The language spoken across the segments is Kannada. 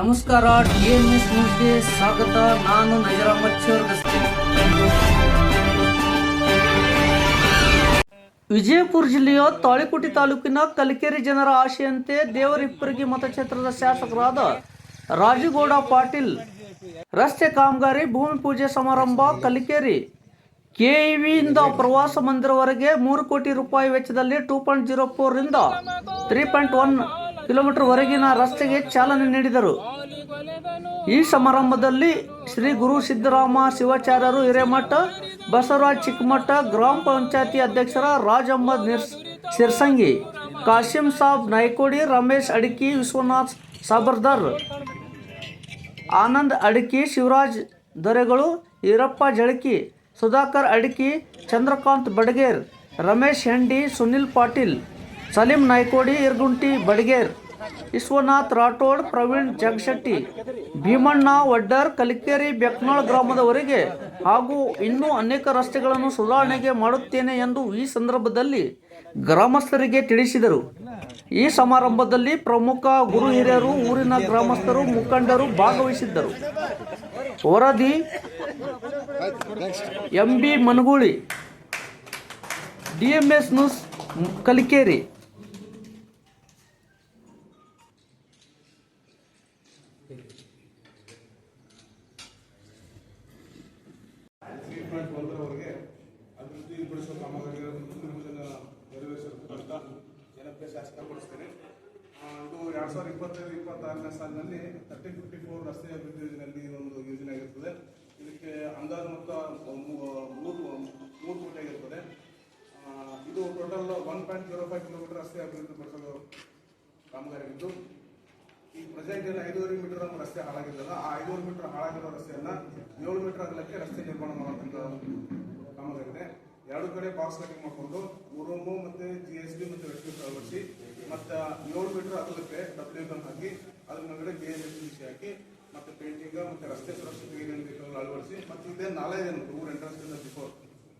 ನಮಸ್ಕಾರ, ಡಿಎನ್ಎಸ್ ನ್ಯೂಸ್ಗೆ ಸ್ವಾಗತ. ನಾನು ನಜರ ಮಚ್ಚೂರ್ ವಿಜಯಪುರ ಜಿಲ್ಲೆಯ ತಾಳಿಕೋಟಿ ತಾಲೂಕಿನ ಕಲಿಕೆರೆ ಜನರ ಆಶೆಯಂತೆ ದೇವರಿಪ್ಪರಿಗೆ ಮತಕ್ಷೇತ್ರದ ಶಾಸಕರಾದ ರಾಜುಗೌಡ ಪಾಟೀಲ್, ರಸ್ತೆ ಕಾಮಗಾರಿ, ಭೂಮಿ ಪೂಜೆ ಸಮಾರಂಭ, ಕಲಿಕೇರಿ ಕೆಇವಿಯಿಂದ ಪ್ರವಾಸ ಮಂದಿರವರೆಗೆ ಮೂರು ಕೋಟಿ ರೂಪಾಯಿ ವೆಚ್ಚದಲ್ಲಿ ಟೂ ಪಾಯಿಂಟ್ ಜೀರೋ ಫೋರಿಂದ ತ್ರೀ ಪಾಯಿಂಟ್ ಒನ್ ಕಿಲೋಮೀಟರ್ ವರೆಗಿನ ರಸ್ತೆಗೆ ಚಾಲನೆ ನೀಡಿದರು. ಈ ಸಮಾರಂಭದಲ್ಲಿ ಶ್ರೀ ಗುರು ಸಿದ್ದರಾಮ ಶಿವಾಚಾರ್ಯರು, ಹಿರೇಮಠ, ಬಸವರಾಜ್ ಚಿಕ್ಕಮಠ, ಗ್ರಾಮ ಪಂಚಾಯತಿ ಅಧ್ಯಕ್ಷರ ರಾಜ್ ನಿರ್ಸ್, ಸಿರ್ಸಂಗಿ, ಕಾಶಿಂ ಸಾಬ್ ನಾಯ್ಕೋಡಿ, ರಮೇಶ್ ಅಡಿಕಿ, ವಿಶ್ವನಾಥ್ ಸಾಬರ್ದಾರ್, ಆನಂದ್ ಅಡಿಕಿ, ಶಿವರಾಜ್ ದೊರೆಗಳು, ಈರಪ್ಪ ಜಳಕಿ, ಸುಧಾಕರ್ ಅಡಿಕಿ, ಚಂದ್ರಕಾಂತ್ ಬಡಗೇರ್, ರಮೇಶ್ ಹೆಂಡಿ, ಸುನಿಲ್ ಪಾಟೀಲ್ ಸಲೀಂ ನಾಯ್ಕೋಡಿ, ಇರ್ಗುಂಟಿ, ಬಡಗೇರ್, ವಿಶ್ವನಾಥ್ ರಾಠೋಡ್, ಪ್ರವೀಣ್ ಜಗಶೆಟ್ಟಿ, ಭೀಮಣ್ಣ ವಡ್ಡರ್ ಕಲಿಕೇರಿ, ಬೆಕ್ನಾಳ್ ಗ್ರಾಮದವರೆಗೆ ಹಾಗೂ ಇನ್ನೂ ಅನೇಕ ರಸ್ತೆಗಳನ್ನು ಸುಧಾರಣೆಗೆ ಮಾಡುತ್ತೇನೆ ಎಂದು ಈ ಸಂದರ್ಭದಲ್ಲಿ ಗ್ರಾಮಸ್ಥರಿಗೆ ತಿಳಿಸಿದರು. ಈ ಸಮಾರಂಭದಲ್ಲಿ ಪ್ರಮುಖ ಗುರು ಹಿರಿಯರು, ಊರಿನ ಗ್ರಾಮಸ್ಥರು, ಮುಖಂಡರು ಭಾಗವಹಿಸಿದ್ದರು. ವರದಿ M B Managuli DMS news, Kalikeri. Three point ಒಂದರವರೆಗೆ ಅಭಿವೃದ್ಧಿಪಡಿಸುವ ಕಾಮಗಾರಿಗಳನ್ನು ನೆರವೇರಿಸಲು ನೆರವೇರಿಸಿರ್ತಕ್ಕಂಥ ಜನಪ್ರಿಯ ಆ, ಇದು ಎರಡ್ ಸಾವಿರದ ಇಪ್ಪತ್ತೈದು ಇಪ್ಪತ್ತಾರನೇ ಸಾಲಿನಲ್ಲಿ ತರ್ಟಿ ಫಿಫ್ಟಿ ಫೋರ್ ರಸ್ತೆ ಅಭಿವೃದ್ಧಿ ಯೋಜನೆಯಲ್ಲಿ ಒಂದು ಯೋಜನೆ ಆಗಿರ್ತದೆ ಇದಕ್ಕೆ ಅಂದಾಜು ಮೊತ್ತ ಮೂರು ಮೂರು ಕೋಟಿ ಆಗಿರ್ತದೆ ಇದು total one point zero five kilometre ರಸ್ತೆ ಅಭಿವೃದ್ಧಿ ಪಡಿಸಲು ಕಾಮಗಾರಿ ಆಗಿದ್ದು ಈ ಪ್ರೆಸೆಂಟ್ ಏನು ಐದೂವರೆ ಮೀಟರ್ ರಸ್ತೆ ಹಾಳಾಗಿದ್ದಲ್ಲ, ಆ ಐದೂವರೆ ಮೀಟರ್ ಹಾಳಾಗಿರೋ ರಸ್ತೆಯನ್ನ ಏಳು ಮೀಟರ್ ಅಗಲಕ್ಕೆ ರಸ್ತೆ ನಿರ್ಮಾಣ ಮಾಡುವಂತ ಕ್ರಮದಲ್ಲಿದೆ ಇದೆ ಎರಡು ಕಡೆ ಬಾಕ್ಸ್ ಕಟಿಂಗ್ ಮಾಡಿಕೊಂಡು ರೂಮು ಮತ್ತೆ ಜಿ ಎಸ್ ಬಿ ಮತ್ತೆ ವೆಸ್ಟ್ ಅಳವಡಿಸಿ ಮತ್ತೆ ಏಳು ಮೀಟರ್ ಅಗಲಕ್ಕೆ ಡಬ್ಲ್ಯೂ ಗನ್ ಹಾಕಿ, ಅದ್ರ ಮೇಲ್ಗಡೆ ಬಿ ಎಸ್ ಎಸ್ ಹಾಕಿ, ಮತ್ತೆ ಪೇಂಟಿಂಗ್, ಮತ್ತೆ ರಸ್ತೆ ಸುರಕ್ಷತೆ ಏನೇನು ಬೇಕು ಅಳವಡಿಸಿ, ಮತ್ತೆ ಇದೇ ನಾಲೆ ಏನು ಊರು ಎಂಟ್ರೆನ್ಸ್ ಬಿಫೋರ್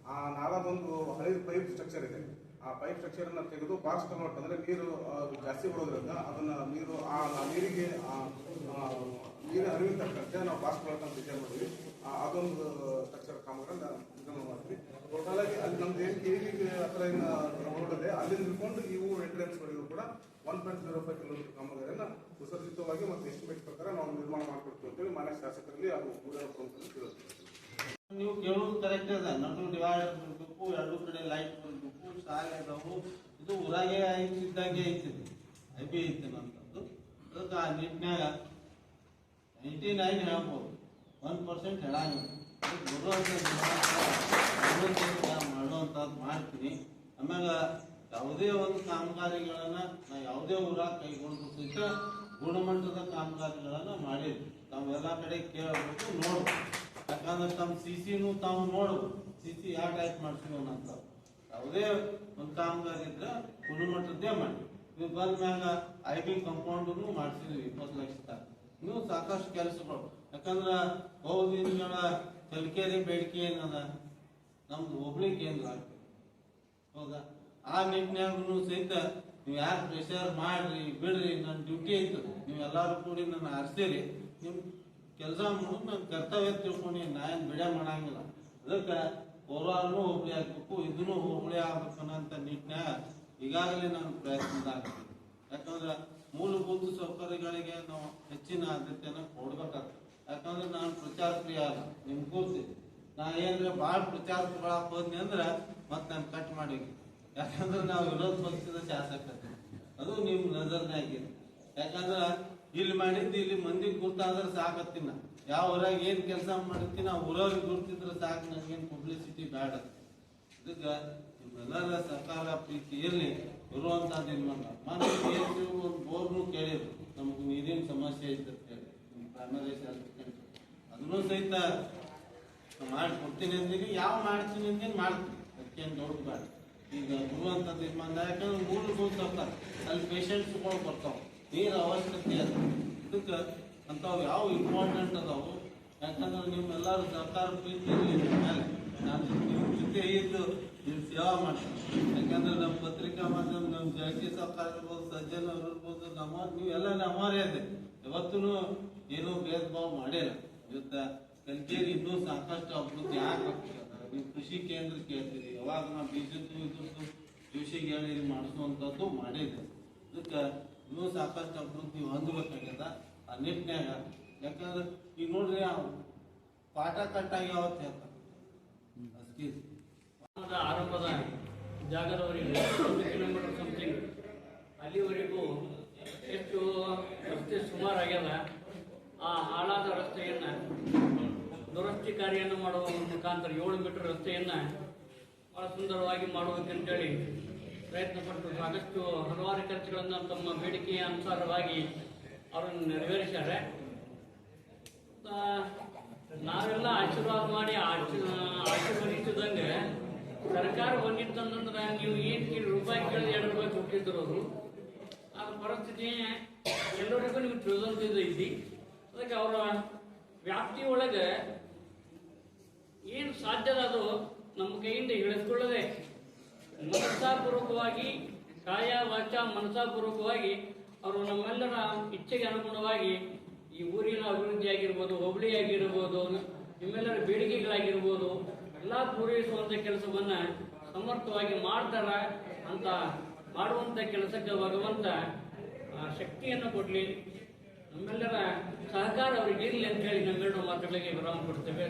ಆ ನಾಲದೊಂದು ಹಳೆ ಪೈಪ್ ಸ್ಟ್ರಕ್ಚರ್ ಇದೆ. ಆ ಪೈಪ್ ಸ್ಟ್ರಕ್ಚರ್ ಅನ್ನ ತೆಗೆದು ಬಾಕ್ಸ್ ಕನ್ವರ್ಟ್ ಅಂದ್ರೆ ನೀರು ಜಾಸ್ತಿ ಬರೋದ್ರಿಂದ ಅದನ್ನ ನೀರು ಆ ಆ ನೀರಿಗೆ ಆ, ಆ, ನೀರಿನ ಅರಿವಿನ ಬಾಕ್ಸ್ ಅಂತ ಡಿಸೈನ್ ಮಾಡಿದ್ವಿ. ಅದೊಂದು ಸ್ಟ್ರಕ್ಚರ್ ಕಾಮಗಾರಿ ಇದನ್ನು ಮಾಡ್ತೀವಿ ಟೋಟಲ್ ಆಗಿ ಅಲ್ಲಿ ನಮ್ದು ಏನು ಕೇಳಿಗೆ ಹತ್ರ ಏನು ರೋಡ್ ಇದೆ ಅಲ್ಲಿ ಇವು ಎಂಟ್ರೆನ್ಸ್ ವರೆಗೂ ಕೂಡ one point zero five kilometre ಕಾಮಗಾರಿಯನ್ನ ಸುಸಜ್ಜಿತವಾಗಿ ಮತ್ತು ಎಸ್ಟಿಮೇಟ್ ಪ್ರಕಾರ ನಾವು ನಿರ್ಮಾಣ ಮಾಡ್ಕೊಡ್ತೀವಿ ಅಂತೇಳಿ ಮಾನ್ಯ ಶಾಸಕರಲ್ಲಿ ಅದು ಕೂಡ ತಿಳಿಸ್ತೀವಿ. ನೀವು ಕೇಳೋದು ಕರೆಕ್ಟ್ ಅದ. ನಡು ಡಿವೈಡರ್ ಬರಬೇಕು ಎರಡು ಕಡೆ ಲೈಟ್ ಬರಬೇಕು ಶಾಲೆ ಅದಾವು ಇದು ಊರಾಗೆ ಐತಿ ಇದ್ದಂಗೆ ಐತಿ ಐ ಬಿ ಐತಿ ನಮ್ದು. ಅದಕ್ಕೆ ಆ ನಿಟ್ಟಿನಾಗ ನೈಂಟಿ ನೈನ್ ಹೇಳ್ಬೋದು ಒನ್ ಪರ್ಸೆಂಟ್ ಹೇಳಂಗಿಲ್ಲ ಮಾಡ್ತೀನಿ. ಆಮ್ಯಾಗ ಯಾವುದೇ ಒಂದು ಕಾಮಗಾರಿಗಳನ್ನ ನಾ ಯಾವುದೇ ಊರಾಗ ಕೈಗೊಂಡು ಸಹಿತ ಗುಣಮಟ್ಟದ ಕಾಮಗಾರಿಗಳನ್ನ ಮಾಡಿದ್ವಿ. ತಾವೆಲ್ಲ ಕಡೆ ಕೇಳಬೇಕು, ನೋಡ್ಬೇಕು. ಯಾಕಂದ್ರೆ ತಮ್ಮ ಸಿ ಸಿನೂ ತಾವು ನೋಡು ಸಿ ಸಿ ಯಾವ ಟೈಪ್ ಮಾಡ್ತೀವಿ ಅಂತ. ಯಾವುದೇ ಒಂದು ಕಾಮಗಾರಿ ಇದ್ರೆ ಗುಣಮಟ್ಟದ್ದೇ ಮಾಡಿ. ನೀವು ಬಂದ ಮ್ಯಾಗ ಐ ಬಿ ಕಂಪೌಂಡನ್ನು ಮಾಡಿಸಿದ್ವಿ, ಇಪ್ಪತ್ತು ಲಕ್ಷ ಇನ್ನೂ ಸಾಕಷ್ಟು ಕೆಲಸಗಳು ಯಾಕಂದ್ರ ಹೌದು ದಿನಗಳ ಕಲಿಕೇರಿ ಬೇಡಿಕೆ ಏನದ? ನಮ್ದು ಒಬ್ಳಿಗೆ ಕೇಂದ್ರ ಹೌದಾ? ಆ ನಿಟ್ಟಿನಾಗೂ ಸಹಿತ ನೀವು ಯಾರು ಪ್ರೆಷರ್ ಮಾಡ್ರಿ, ಬಿಡ್ರಿ ನನ್ನ ಡ್ಯೂಟಿ ಐತೆ. ನೀವು ಎಲ್ಲಾರು ಕೂಡಿ ನನ್ನ ಹರಿಸಿರಿ ನಿಮ್ ಕೆಲಸ ಮಾಡೋದು ನನ್ನ ಕರ್ತವ್ಯ ತಿಳ್ಕೊಂಡು ನಾನು ಬಿಡ ಮಾಡಂಗಿಲ್ಲ. ಅದಕ್ಕೆ ಕೋಲಾರನು ಹೋಬಳಿ ಆಗ್ಬೇಕು ಇದನ್ನು ಹೋಬಳಿ ಆಗ್ಬೇಕು ಅನ್ನೋಂಥ ನಿಟ್ಟಿನ ಈಗಾಗಲೇ ನಾನು ಪ್ರಯತ್ನದಾಗ್ತೀನಿ ಯಾಕಂದ್ರೆ ಮೂಲಭೂತ ಸೌಕರ್ಯಗಳಿಗೆ ನಾವು ಹೆಚ್ಚಿನ ಆದ್ಯತೆಯನ್ನು ಕೊಡ್ಬೇಕಾಗ್ತದೆ. ಯಾಕಂದ್ರೆ ನಾನು ಪ್ರಚಾರ ಪ್ರಿಯ ಅಲ್ಲ, ನಿಮ್ ಕೂರ್ಸಿ. ನಾ ಏನಂದ್ರೆ ಭಾಳ ಪ್ರಚಾರ ಹೋದ್ನಿ ಅಂದ್ರೆ ಮತ್ತೆ ನಾನು ಕಟ್ ಮಾಡಿ ಯಾಕಂದ್ರೆ ನಾವು ವಿರೋಧ ಪಕ್ಷದ ಶಾಸಕ ಅದು ನಿಮ್ ನಜರ್ನಾಗಿದೆ ಯಾಕಂದ್ರ ಇಲ್ಲಿ ಮಾಡಿದ್ದು ಇಲ್ಲಿ ಮಂದಿಗೆ ಗುರ್ತಾದ್ರೆ ಸಾಕತ್ತಿನ ಯಾವ ಊರಾಗ ಏನ್ ಕೆಲಸ ಮಾಡಿರ್ತೀನಿ ಆ ಊರವ್ರಿಗೆ ಗುರ್ತಿದ್ರೆ ಸಾಕು ನನಗೇನು ಪಬ್ಲಿಸಿಟಿ ಬೇಡ. ಇದಕ್ಕೆ ನಿಮ್ಮೆಲ್ಲರ ಸರ್ಕಾರ ಪ್ರೀತಿ ಇರಲಿ ಇಲ್ವಂಗ ಮತ್ತೆ ಒಂದು ಬೋರ್ನು ಕೇಳಿದ್ರು. ನಮಗೆ ನೀರಿನ ಸಮಸ್ಯೆ ಐತೆ ಅಂತ ಹೇಳಿ. ಪ್ರೈಮರಿ ಅದನ್ನು ಸಹಿತ ಮಾಡಿ ಕೊಡ್ತೀನಿ ಅಂದ್ರೆ ಯಾವ ಮಾಡ್ತೀನಿ ಅಂದ್ರೆ ಮಾಡ್ತೀನಿ. ಅದಕ್ಕೇನು ದೊಡ್ಡ ಬೇಡ. ಈಗ ಬರುವಂಥದ್ದು ಇದು ಬಂದ ಯಾಕಂದ್ರೆ ಮೂಲಭೂತ ಬರ್ತಾರೆ ಅಲ್ಲಿ ಪೇಷಂಟ್ಸ್ಗಳು ಬರ್ತಾವೆ. ನೀರು ಅವಶ್ಯಕತೆ ಅದ. ಇದಕ್ಕೆ ಅಂಥವು ಯಾವ ಇಂಪಾರ್ಟೆಂಟ್ ಅದಾವು? ಯಾಕಂದ್ರೆ ನಿಮ್ಮೆಲ್ಲರೂ ಸರ್ಕಾರ ಪ್ರೀತಿ ಇರಲಿ ನಿಮ್ಮ ನಾನು ನಿಮ್ಮ ಜೊತೆ ಇದ್ದು ನೀವು ಸೇವಾ ಮಾಡ್ತೀನಿ ಯಾಕಂದ್ರೆ ನಮ್ಮ ಪತ್ರಿಕಾ ಮಾಧ್ಯಮ ನಮ್ಮ ಜಳಕಿ ಸರ್ಕಾರ ಇರ್ಬೋದು ಸಜ್ಜನ್ ಅವ್ರು ಇರ್ಬೋದು ನಮ್ಮ ನೀವೆಲ್ಲ ನಮ್ಮವರೇ ಇದೆ. ಯಾವತ್ತೂ ಏನೂ ಭೇದ ಭಾವ ಮಾಡಿಲ್ಲ. ಇವತ್ತ ಕಲ್ಕೇರಿ ಇನ್ನೂ ಸಾಕಷ್ಟು ಅಭಿವೃದ್ಧಿ ಆಗ್ಬೇಕು. ನೀವು ಕೃಷಿ ಕೇಂದ್ರ ಕೇಳ್ತೀರಿ ಯಾವಾಗ ನಾವು ಬೀಜದ್ದು ಇದ್ರದ್ದು ಜೋಶಿಗೆ ಹೇಳಿ ಮಾಡಿಸುವಂಥದ್ದು ಮಾಡಿದೆ. ಅದಕ್ಕೆ ಇನ್ನೂ ಸಾಕಷ್ಟು ಅಭಿವೃದ್ಧಿ ಹೊಂದಬೇಕಾಗ್ಯದ? ಆ ನಿಟ್ಟಿನ್ಯಾಗ. ಯಾಕಂದ್ರೆ ಈಗ ನೋಡ್ರಿ ಪಾಠ ಕಟ್ಟಾಗಿ ಅವತ್ತು ಹೇಳ್ತಾರೆ? ಆರಂಭದ ಜಾಗದವರೆಗೆ ಒಂದು ಕಿಲೋಮೀಟರ್ ಸಮಥಿಂಗ್ ಅಲ್ಲಿವರೆಗೂ ಎಷ್ಟು ರಸ್ತೆ ಸುಮಾರು ಆಗ್ಯದ, ಆ ಹಾಳಾದ ರಸ್ತೆಯನ್ನು, ದುರಸ್ತಿ ಕಾರ್ಯವನ್ನು ಮಾಡುವ ಮುಖಾಂತರ ಏಳು ಮೀಟರ್ ರಸ್ತೆಯನ್ನು ಭಾಳ ಸುಂದರವಾಗಿ ಮಾಡಬೇಕಂತೇಳಿ ಪ್ರಯತ್ನ ಪಟ್ಟು ಸಾಕಷ್ಟು ಹಲವಾರು ಖರ್ಚುಗಳನ್ನು ತಮ್ಮ ಬೇಡಿಕೆಯ ಅನುಸಾರವಾಗಿ ಅವರನ್ನು ನೆರವೇರಿಸ್ಯಾರೆ ನಾವೆಲ್ಲ ಆಶೀರ್ವಾದ ಮಾಡಿ ಆಶೀರ್ ಆಶೀರ್ವದಿಸಿದಂಗೆ ಸರ್ಕಾರ ಬಂದಿತ್ತಂದ್ರೆ ನೀವು ಏನು ರೂಪಾಯಿ ಕೇಳಿ ಎರಡು ರೂಪಾಯಿ ಕೊಟ್ಟಿದ್ರು ಅವರು. ಪರಿಸ್ಥಿತಿ ಎಲ್ಲರಿಗೂ ನಿಮ್ಗೆ ತಿಳಿದಂತಿದ್ದು ಐತಿ ಅದಕ್ಕೆ ಅವರ ವ್ಯಾಪ್ತಿ ಒಳಗೆ ಏನು ಸಾಧ್ಯದ ಅದು ನಮ್ಮ ಕೈಯಿಂದ ಹೇಳಿಸ್ಕೊಳ್ಳದೆ ಮನಸ್ಸಾಪೂರ್ವಕವಾಗಿ ಕಾಯ ವಾಚ ಮನಸ್ಸಾಪೂರ್ವಕವಾಗಿ ಅವರು ನಮ್ಮೆಲ್ಲರ ಇಚ್ಛೆಗೆ ಅನುಗುಣವಾಗಿ ಈ ಊರಿನ ಅಭಿವೃದ್ಧಿ ಆಗಿರ್ಬೋದು ಹೋಬಳಿ ಆಗಿರ್ಬೋದು ನಿಮ್ಮೆಲ್ಲರ ಬೇಡಿಕೆಗಳಾಗಿರ್ಬೋದು ಎಲ್ಲ ಪೂರೈಸುವಂಥ ಕೆಲಸವನ್ನ ಸಮರ್ಥವಾಗಿ ಮಾಡ್ತಾರ ಅಂತ ಮಾಡುವಂತ ಕೆಲಸಕ್ಕೆ ಭಗವಂತ ಶಕ್ತಿಯನ್ನು ಕೊಡಲಿ. ನಮ್ಮೆಲ್ಲರ ಸಹಕಾರ ಅವರಿಗೆ ಇರಲಿ ಅಂತ ಹೇಳಿ ನಮ್ಮೆರಡು ಮಾತುಗಳಿಗೆ ವಿರಾಮ ಕೊಡ್ತೇವೆ.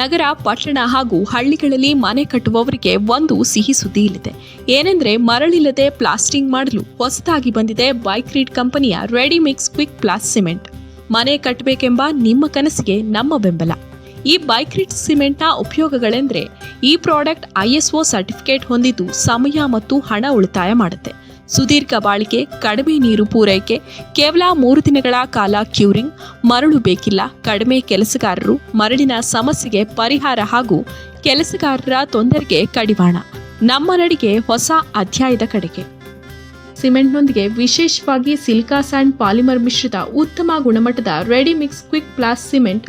ನಗರ, ಪಟ್ಟಣ ಹಾಗೂ ಹಳ್ಳಿಗಳಲ್ಲಿ ಮನೆ ಕಟ್ಟುವವರಿಗೆ ಒಂದು ಸಿಹಿ ಸುದ್ದಿ ಇಲ್ಲಿದೆ. ಏನೆಂದ್ರೆ ಮರಳಿಲ್ಲದೆ ಪ್ಲಾಸ್ಟಿಂಗ್ ಮಾಡಲು ಹೊಸದಾಗಿ ಬಂದಿದೆ ಬೈಕ್ ರೀಡ್ ಕಂಪನಿಯ ready mix quick plas cement. ಮನೆ ಕಟ್ಟಬೇಕೆಂಬ ನಿಮ್ಮ ಕನಸಿಗೆ ನಮ್ಮ ಬೆಂಬಲ. ಈ ಬೈಕ್ರಿಟ್ ಸಿಮೆಂಟ್ನ ಉಪಯೋಗಗಳೆಂದರೆ ಈ ಪ್ರಾಡಕ್ಟ್ ಐಎಸ್ಒ ಸರ್ಟಿಫಿಕೇಟ್ ಹೊಂದಿದ್ದು ಸಮಯ ಮತ್ತು ಹಣ ಉಳಿತಾಯ ಮಾಡುತ್ತೆ. ಸುದೀರ್ಘ ಬಾಳಿಕೆ, ಕಡಿಮೆ ನೀರು ಪೂರೈಕೆ, ಕೇವಲ ಮೂರು ದಿನಗಳ ಕಾಲ ಕ್ಯೂರಿಂಗ್, ಮರಳು ಬೇಕಿಲ್ಲ, ಕಡಿಮೆ ಕೆಲಸಗಾರರು, ಮರಳಿನ ಸಮಸ್ಯೆಗೆ ಪರಿಹಾರ ಹಾಗೂ ಕೆಲಸಗಾರರ ತೊಂದರೆಗೆ ಕಡಿವಾಣ. ನಮ್ಮ ನಡಿಗೆ ಹೊಸ ಅಧ್ಯಾಯದ ಕಡೆಗೆ. ಸಿಮೆಂಟ್ನೊಂದಿಗೆ ವಿಶೇಷವಾಗಿ ಸಿಲ್ಕಾ ಸ್ಯಾಂಡ್ ಪಾಲಿಮರ್ ಮಿಶ್ರಿತ ಉತ್ತಮ ಗುಣಮಟ್ಟದ ರೆಡಿಮಿಕ್ಸ್ ಕ್ವಿಕ್ ಪ್ಲಾಸ್ ಸಿಮೆಂಟ್